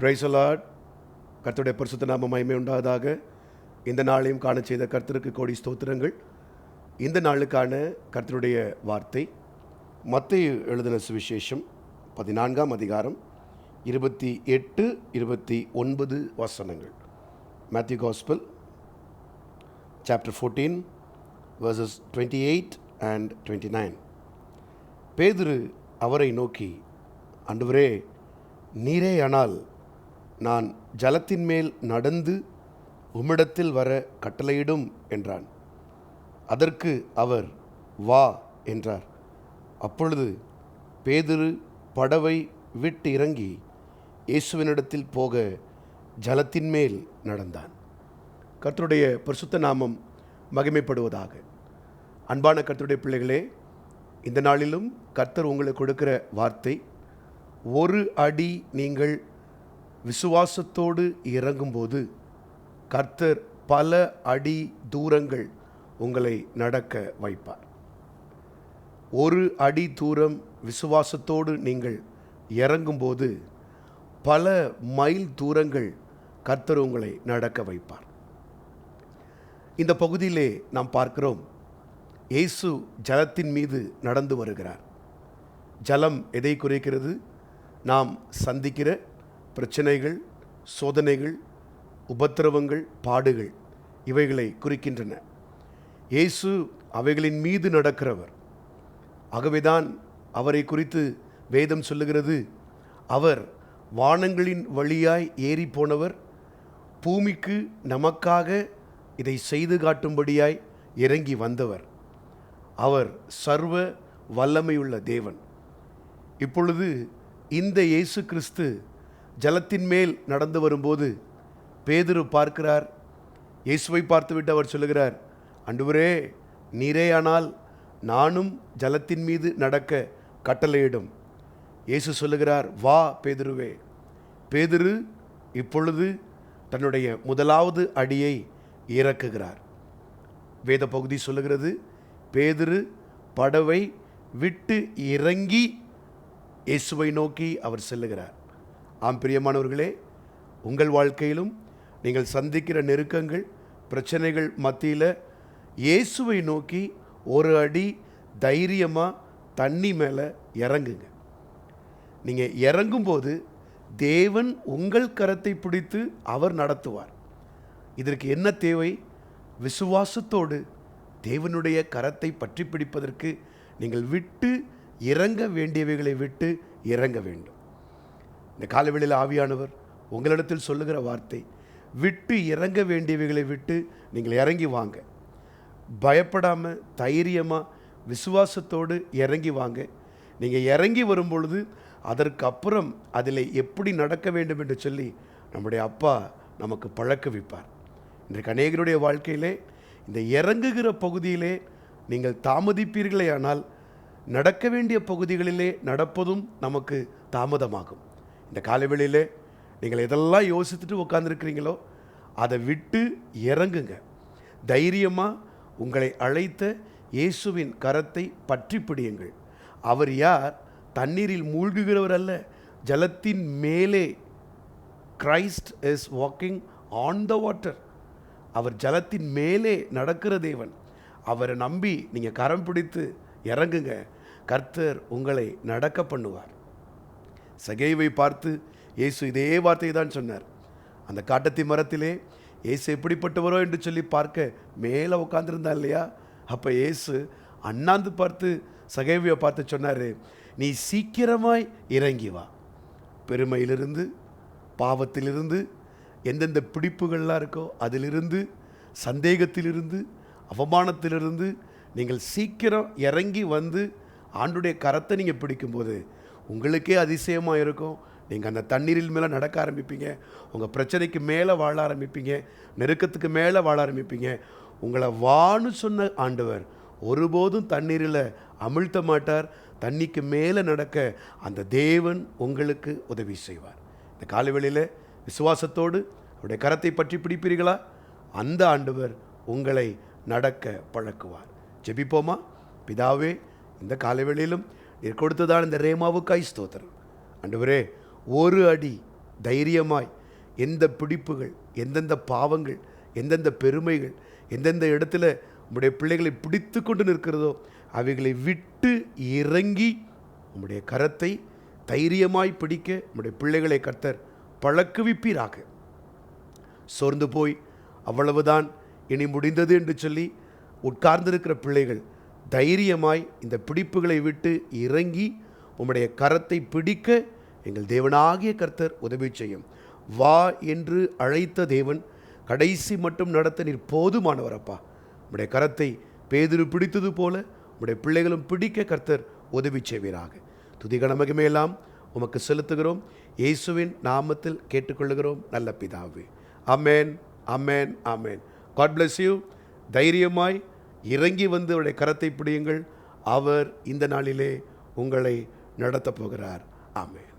பிரைசலாட் கர்த்தருடைய பரிசுத்த நாம மகிமை உண்டாவதாக. இந்த நாளையும் காண செய்த கர்த்தருக்கு கோடி ஸ்தோத்திரங்கள். இந்த நாளுக்கான கர்த்தருடைய வார்த்தை மத்திய எழுதின சுவிசேஷம் பதினான்காம் அதிகாரம் இருபத்தி எட்டு இருபத்தி ஒன்பது வசனங்கள். Matthew gospel chapter fourteen verses twenty eight and twenty nine பேதுரு அவரை நோக்கி அண்டுவரே நீரே ஆனால் நான் ஜலத்தின் மேல் நடந்து உம்மிடத்தில் வர கட்டளையிடும் என்றான். அதற்கு அவர் வா என்றார். அப்பொழுது பேதுரு படவை விட்டு இறங்கி இயேசுவினிடத்தில் போக ஜலத்தின் மேல் நடந்தான். கர்த்தருடைய பரிசுத்த நாமம் மகிமைப்படுவதாக. அன்பான கர்த்தருடைய பிள்ளைகளே இந்த நாளிலும் கர்த்தர் உங்களுக்கு கொடுக்கிற வார்த்தை ஒரு அடி நீங்கள் விசுவாசத்தோடு இறங்கும்போது கர்த்தர் பல அடி தூரங்கள் உங்களை நடக்க வைப்பார். ஒரு அடி தூரம் விசுவாசத்தோடு நீங்கள் இறங்கும்போது பல மைல் தூரங்கள் கர்த்தர் உங்களை நடக்க வைப்பார். இந்த பகுதியிலே நாம் பார்க்கிறோம் இயேசு ஜலத்தின் மீது நடந்து வருகிறார். ஜலம் எதை குறைக்கிறது? நாம் சந்திக்கிற பிரச்சனைகள் சோதனைகள் உபத்திரவங்கள் பாடுகள் இவைகளை குறிக்கின்றன. இயேசு அவைகளின் மீது நடக்கிறவர். ஆகவேதான் அவரை குறித்து வேதம் சொல்லுகிறது. அவர் வானங்களின் வழியாய் ஏறி போனவர் பூமிக்கு நமக்காக இதை செய்து காட்டும்படியாய் இறங்கி வந்தவர். அவர் சர்வ வல்லமையுள்ள தேவன். இப்பொழுது இந்த இயேசு கிறிஸ்து ஜலத்தின் மேல் நடந்து வரும்போது பேதுரு பார்க்கிறார். இயேசுவை பார்த்துவிட்டு அவர் சொல்லுகிறார் அண்டுவரே நீரேயானால் நானும் ஜலத்தின் மீது நடக்க கட்டளையிடும். இயேசு சொல்லுகிறார் வா பேதுருவே. பேதுரு இப்பொழுது தன்னுடைய முதலாவது அடியை இறக்குகிறார். வேத பகுதி சொல்லுகிறது பேதுரு படவை விட்டு இறங்கி இயேசுவை நோக்கி அவர் செல்லுகிறார். ஆம் பிரியமானவர்களே உங்கள் வாழ்க்கையிலும் நீங்கள் சந்திக்கிற நெருக்கங்கள் பிரச்சனைகள் மத்தியில் இயேசுவை நோக்கி ஒரு அடி தைரியமாக தண்ணி மேலே இறங்குங்க. நீங்கள் இறங்கும்போது தேவன் உங்கள் கரத்தை பிடித்து அவர் நடத்துவார். இதற்கு என்ன தேவை? விசுவாசத்தோடு தேவனுடைய கரத்தை பற்றி பிடிப்பதற்கு நீங்கள் விட்டு இறங்க வேண்டியவைகளை விட்டு இறங்க வேண்டும். இந்த காலவெளியில் ஆவியானவர் உங்களிடத்தில் சொல்லுகிற வார்த்தை விட்டு இறங்க வேண்டியவைகளை விட்டு நீங்கள் இறங்கி வாங்க. பயப்படாமல் தைரியமாக விசுவாசத்தோடு இறங்கி வாங்க. நீங்கள் இறங்கி வரும்பொழுது அதற்கப்புறம் அதில் எப்படி நடக்க வேண்டும் என்று சொல்லி நம்முடைய அப்பா நமக்கு பழக்க வைப்பார். இன்றைக்கு அநேகருடைய வாழ்க்கையிலே இந்த இறங்குகிற பகுதியிலே நீங்கள் தாமதிப்பீர்களே ஆனால் நடக்க வேண்டிய பகுதிகளிலே நடப்பதும் நமக்கு தாமதமாகும். இந்த காலவெளியிலே நீங்கள் எதெல்லாம் யோசித்துட்டு உட்காந்துருக்கிறீங்களோ அதை விட்டு இறங்குங்க. தைரியமாக உங்களை அழைத்த இயேசுவின் கரத்தை பற்றி பிடியுங்கள். அவர் யார்? தண்ணீரில் மூழ்குகிறவர் அல்ல. ஜலத்தின் மேலே Christ is walking on the water அவர் ஜலத்தின் மேலே நடக்கிற தேவன். அவரை நம்பி நீங்கள் கரம் பிடித்து இறங்குங்க. கர்த்தர் உங்களை நடக்க பண்ணுவார். சகைவை பார்த்து இயேசு இதே வார்த்தையை தான் சொன்னார். அந்த காட்டத்தி மரத்திலே இயேசு எப்படிப்பட்டவரோ என்று சொல்லி பார்க்க மேலே உட்காந்துருந்தா இல்லையா? அப்போ இயேசு அண்ணாந்து பார்த்து சகைவியை பார்த்து சொன்னார் நீ சீக்கிரமாய் இறங்கி வா. பெருமையிலிருந்து பாவத்திலிருந்து எந்தெந்த பிடிப்புகள்லாம் இருக்கோ அதிலிருந்து சந்தேகத்திலிருந்து அவமானத்திலிருந்து நீங்கள் சீக்கிரம் இறங்கி வந்து ஆண்டுடைய கரத்தை நீங்கள் பிடிக்கும்போது உங்களுக்கே அதிசயமாக இருக்கும். நீங்கள் அந்த தண்ணீரில் மேலே நடக்க ஆரம்பிப்பீங்க. உங்கள் பிரச்சனைக்கு மேலே வாழ ஆரம்பிப்பீங்க. நெருக்கத்துக்கு மேலே வாழ ஆரம்பிப்பீங்க. உங்களை வான்னு சொன்ன ஆண்டவர் ஒருபோதும் தண்ணீரில் அமிழ்த்த மாட்டார். தண்ணிக்கு மேலே நடக்க அந்த தேவன் உங்களுக்கு உதவி செய்வார். இந்த காலவெளியில் விசுவாசத்தோடு அவருடைய கரத்தை பற்றி பிடிப்பீர்களா? அந்த ஆண்டவர் உங்களை நடக்க பழக்குவார். ஜெபிப்போமா? பிதாவே இந்த காலவெளியிலும் நீர் கொடுத்ததான் இந்த ரேமாவுக்காய் ஸ்தோத்திரம். அண்டவரே ஒரு அடி தைரியமாய் எந்த பிடிப்புகள் எந்தெந்த பாவங்கள் எந்தெந்த பெருமைகள் எந்தெந்த இடத்துல உம்முடைய பிள்ளைகளை பிடித்து கொண்டு நிற்கிறதோ அவைகளை விட்டு இறங்கி உம்முடைய கரத்தை தைரியமாய் பிடிக்க உம்முடைய பிள்ளைகளை கர்த்தர் பழக்குவிப்பீராக. சோர்ந்து போய் அவ்வளவுதான் இனி முடிந்தது என்று சொல்லி உட்கார்ந்திருக்கிற பிள்ளைகள் தைரியமாய் இந்த பிடிப்புகளை விட்டு இறங்கி உம்முடைய கரத்தை பிடிக்க எங்கள் தேவனாகிய கர்த்தர் உதவி செய்யும். வா என்று அழைத்த தேவன் கடைசி மட்டும் நடத்த நீர் போதுமானவரப்பா. உம்முடைய கரத்தை பேதிரு பிடித்தது போல உம்முடைய பிள்ளைகளும் பிடிக்க கர்த்தர் உதவி செய்வீராக. துதிகணமகிமையெல்லாம் உமக்கு செலுத்துகிறோம். இயேசுவின் நாமத்தில் கேட்டுக்கொள்ளுகிறோம். நல்ல பிதாவே. அமேன் அமேன் அமேன் காட் பிளஸ் யூ தைரியமாய் இறங்கி வந்து அவருடைய கரத்தை பிடியுங்கள். அவர் இந்த நாளிலே உங்களை நடத்தப் போகிறார். ஆமேன்.